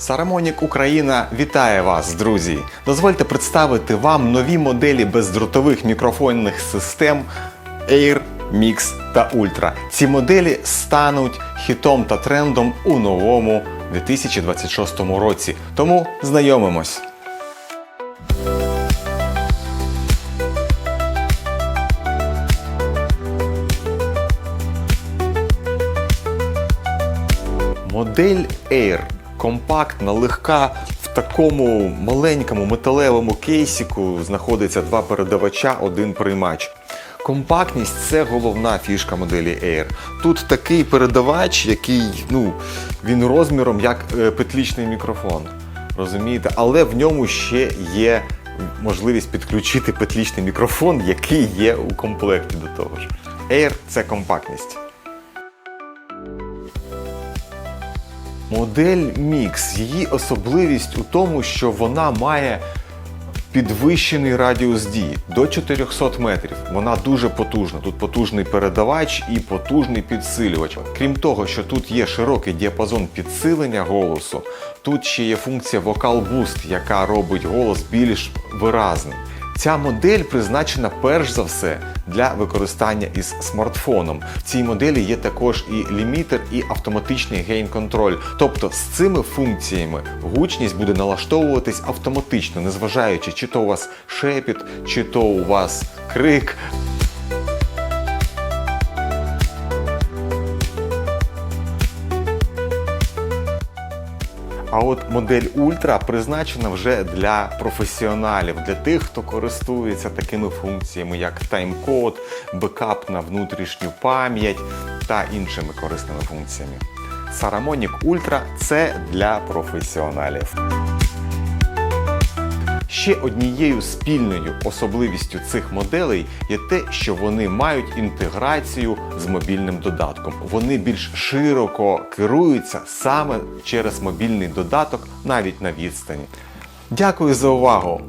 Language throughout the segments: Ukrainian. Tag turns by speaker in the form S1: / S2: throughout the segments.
S1: Saramonic Україна вітає вас, друзі! Дозвольте представити вам нові моделі бездротових мікрофонних систем Air, Mix та Ultra. Ці моделі стануть хітом та трендом у новому 2026 році. Тому знайомимось. Модель Air компактна, легка. В такому маленькому металевому кейсіку знаходиться два передавача, один приймач. Компактність це головна фішка моделі Air. Тут такий передавач, який ну, він розміром як е, петлічний мікрофон. Розумієте? Але в ньому ще є можливість підключити петлічний мікрофон, який є у комплекті до того ж. Air це компактність. Модель Mix. Її особливість у тому, що вона має підвищений радіус дії до 400 метрів. Вона дуже потужна. Тут потужний передавач і потужний підсилювач. Крім того, що тут є широкий діапазон підсилення голосу, тут ще є функція Vocal Boost, яка робить голос більш виразним. Ця модель призначена перш за все для використання із смартфоном. В цій моделі є також і лімітер, і автоматичний гейн-контроль. Тобто з цими функціями гучність буде налаштовуватись автоматично, незважаючи, чи то у вас шепіт, чи то у вас крик. А от модель Ультра призначена вже для професіоналів, для тих, хто користується такими функціями, як тайм-код, бекап на внутрішню пам'ять та іншими корисними функціями. Saramonic Ultra – це для професіоналів. Ще однією спільною особливістю цих моделей є те, що вони мають інтеграцію з мобільним додатком. Вони більш широко керуються саме через мобільний додаток, навіть на відстані. Дякую за увагу!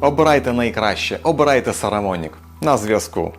S1: Обирайте найкраще, обирайте Сарамонік. На зв'язку.